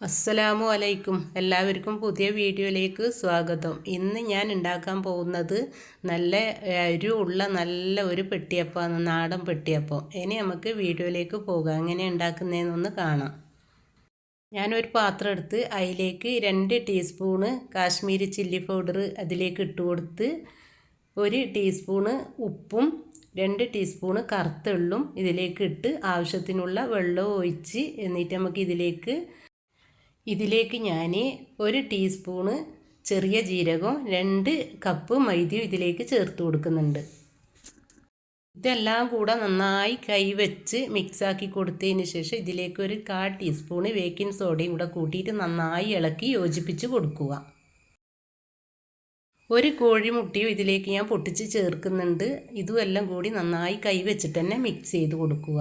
അസ്സലാമു അലൈക്കും. എല്ലാവർക്കും പുതിയ വീഡിയോയിലേക്ക് സ്വാഗതം. ഇന്ന് ഞാൻ ഉണ്ടാക്കാൻ പോകുന്നത് നല്ല ഉള്ള നല്ല ഒരു പെട്ടിയപ്പമാണ് നാടൻ പെട്ടിയപ്പം. ഇനി നമുക്ക് വീഡിയോയിലേക്ക് പോകാം. എങ്ങനെ ഉണ്ടാക്കുന്നതെന്നൊന്ന് കാണാം. ഞാനൊരു പാത്രം എടുത്ത് അതിലേക്ക് രണ്ട് ടീസ്പൂണ് കാശ്മീരി ചില്ലി പൗഡർ അതിലേക്ക് ഇട്ട് കൊടുത്ത് ഒരു ടീസ്പൂണ് ഉപ്പും രണ്ട് ടീസ്പൂണ് കറുത്തുള്ളും ഇതിലേക്ക് ഇട്ട് ആവശ്യത്തിനുള്ള വെള്ളവും ഒഴിച്ച് എന്നിട്ട് നമുക്ക് ഇതിലേക്ക് ഇതിലേക്ക് ഞാൻ ഒരു ടീസ്പൂണ് ചെറിയ ജീരകം രണ്ട് കപ്പ് മൈദയും ഇതിലേക്ക് ചേർത്ത് കൊടുക്കുന്നുണ്ട്. ഇതെല്ലാം കൂടെ നന്നായി കൈവച്ച് മിക്സാക്കി കൊടുത്തതിന് ശേഷം ഇതിലേക്ക് ഒരു കാ ടീസ്പൂണ് ബേക്കിംഗ് സോഡയും കൂടെ കൂട്ടിയിട്ട് നന്നായി ഇളക്കി യോജിപ്പിച്ച് കൊടുക്കുക. ഒരു കോഴിമുട്ടിയും ഇതിലേക്ക് ഞാൻ പൊട്ടിച്ച് ചേർക്കുന്നുണ്ട്. ഇതും എല്ലാം കൂടി നന്നായി കൈവച്ചിട്ട് തന്നെ മിക്സ് ചെയ്ത് കൊടുക്കുക.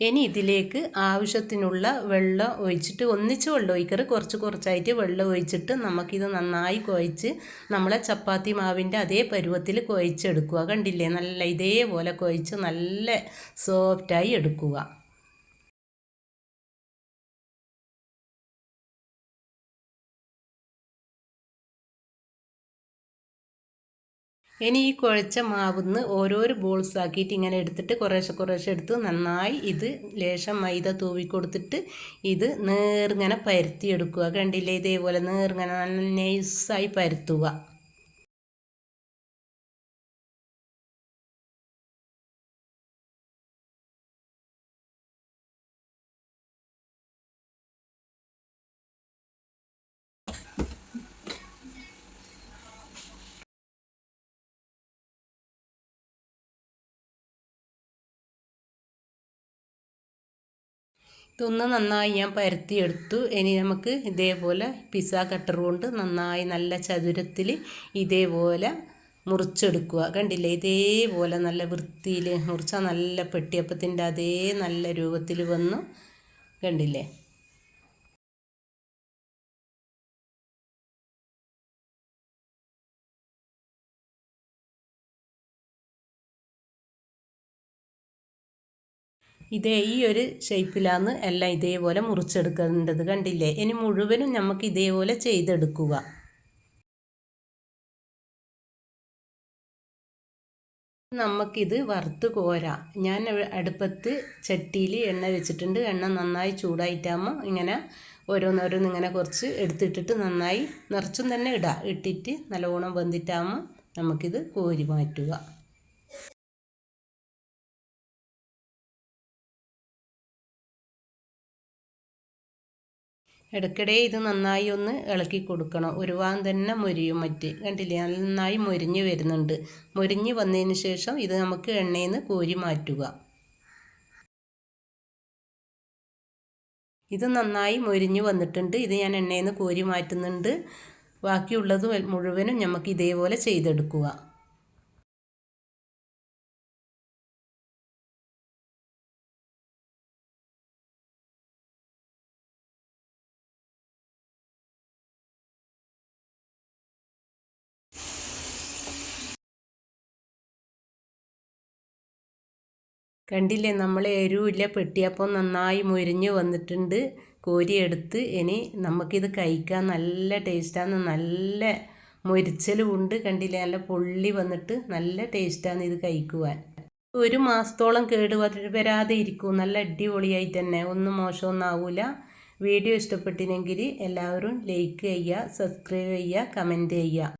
ഇനി ഇതിലേക്ക് ആവശ്യത്തിനുള്ള വെള്ളം ഒഴിച്ചിട്ട് ഒന്നിച്ച് വെള്ളം ഒഴിക്കറ് കുറച്ച് കുറച്ചായിട്ട് വെള്ളം ഒഴിച്ചിട്ട് നമുക്കിത് നന്നായി കുഴച്ച് നമ്മളെ ചപ്പാത്തി മാവിന്റെ അതേ പരുവത്തിൽ കുഴച്ചെടുക്കുക. കണ്ടില്ലേ? നല്ല ഇതേപോലെ കുഴച്ച് നല്ല സോഫ്റ്റായി എടുക്കുക. ഇനി ഈ കുഴച്ച മാവുന്ന് ഓരോരോ ബോൾസ് ആക്കിയിട്ട് ഇങ്ങനെ എടുത്തിട്ട് കുറേശ്ശെ കുറേശ്ശെ എടുത്ത് നന്നായി ഇത് ലേശം മൈദ തൂവി കൊടുത്തിട്ട് ഇത് നേർങ്ങനെ പരത്തിയെടുക്കുക. കണ്ടില്ലേ? ഇതേപോലെ നേർങ്ങനെ നല്ല നൈസായി പരത്തുക. ഇതൊന്ന് നന്നായി ഞാൻ പരത്തിയെടുത്തു. ഇനി നമുക്ക് ഇതേപോലെ പിസ്സ കട്ടർ കൊണ്ട് നന്നായി നല്ല ചതുരത്തിൽ ഇതേപോലെ മുറിച്ചെടുക്കുക. കണ്ടില്ലേ? ഇതേപോലെ നല്ല വൃത്തിയിൽ മുറിച്ചാൽ നല്ല പെട്ടിയപ്പത്തിന്റെ അതേ നല്ല രൂപത്തിൽ വന്നു. കണ്ടില്ലേ? ഇതേ ഈ ഒരു ഷേപ്പിലാണ് എല്ലാം ഇതേപോലെ മുറിച്ചെടുക്കേണ്ടത് കണ്ടില്ലേ? ഇനി മുഴുവനും നമുക്ക് ഇതേപോലെ ചെയ്തെടുക്കുക. നമുക്കിത് വറുത്ത് കോരാം. ഞാൻ അടുപ്പത്ത് ചട്ടിയിൽ എണ്ണ വെച്ചിട്ടുണ്ട്. എണ്ണ നന്നായി ചൂടായിട്ടാകുമ്പോൾ ഇങ്ങനെ ഓരോന്നോരോന്ന് ഇങ്ങനെ കുറച്ച് എടുത്തിട്ടിട്ട് നന്നായി നിറച്ചും തന്നെ ഇടാം. ഇട്ടിട്ട് നല്ലോണം വെന്തിട്ടാകുമ്പോൾ നമുക്കിത് കോരി മാറ്റുക. ഇടയ്ക്കിടെ ഇത് നന്നായി ഒന്ന് ഇളക്കി കൊടുക്കണം. ഒരുവാന് തന്നെ മുരിയും മറ്റ്. കണ്ടില്ലേ? നന്നായി മൊരിഞ്ഞ് വരുന്നുണ്ട്. മൊരിഞ്ഞ് വന്നതിന് ശേഷം ഇത് നമുക്ക് എണ്ണയിൽ നിന്ന് കോരി മാറ്റുക. ഇത് നന്നായി മൊരിഞ്ഞ് വന്നിട്ടുണ്ട്. ഇത് ഞാൻ എണ്ണയിൽ നിന്ന് കോരി മാറ്റുന്നുണ്ട്. ബാക്കിയുള്ളത് മുഴുവനും നമുക്ക് ഇതേപോലെ ചെയ്തെടുക്കുക. കണ്ടില്ലേ നമ്മൾ എരിവില്ല പെട്ടിയപ്പം നന്നായി മുരിഞ്ഞ് വന്നിട്ടുണ്ട്. കോരിയെടുത്ത് ഇനി നമുക്കിത് കഴിക്കാൻ നല്ല ടേസ്റ്റാണ് നല്ല മുരിച്ചലും ഉണ്ട് കണ്ടില്ലേ നല്ല പൊള്ളി വന്നിട്ട് നല്ല ടേസ്റ്റാണ് ഇത് കഴിക്കുവാൻ. ഒരു മാസത്തോളം കേട് വരാതെ ഇരിക്കും നല്ല അടിപൊളിയായി തന്നെ ഒന്നും മോശമൊന്നും ആവില്ല വീഡിയോ ഇഷ്ടപ്പെട്ടിനെങ്കിൽ എല്ലാവരും ലൈക്ക് ചെയ്യുക സബ്സ്ക്രൈബ് ചെയ്യുക കമന്റ് ചെയ്യുക.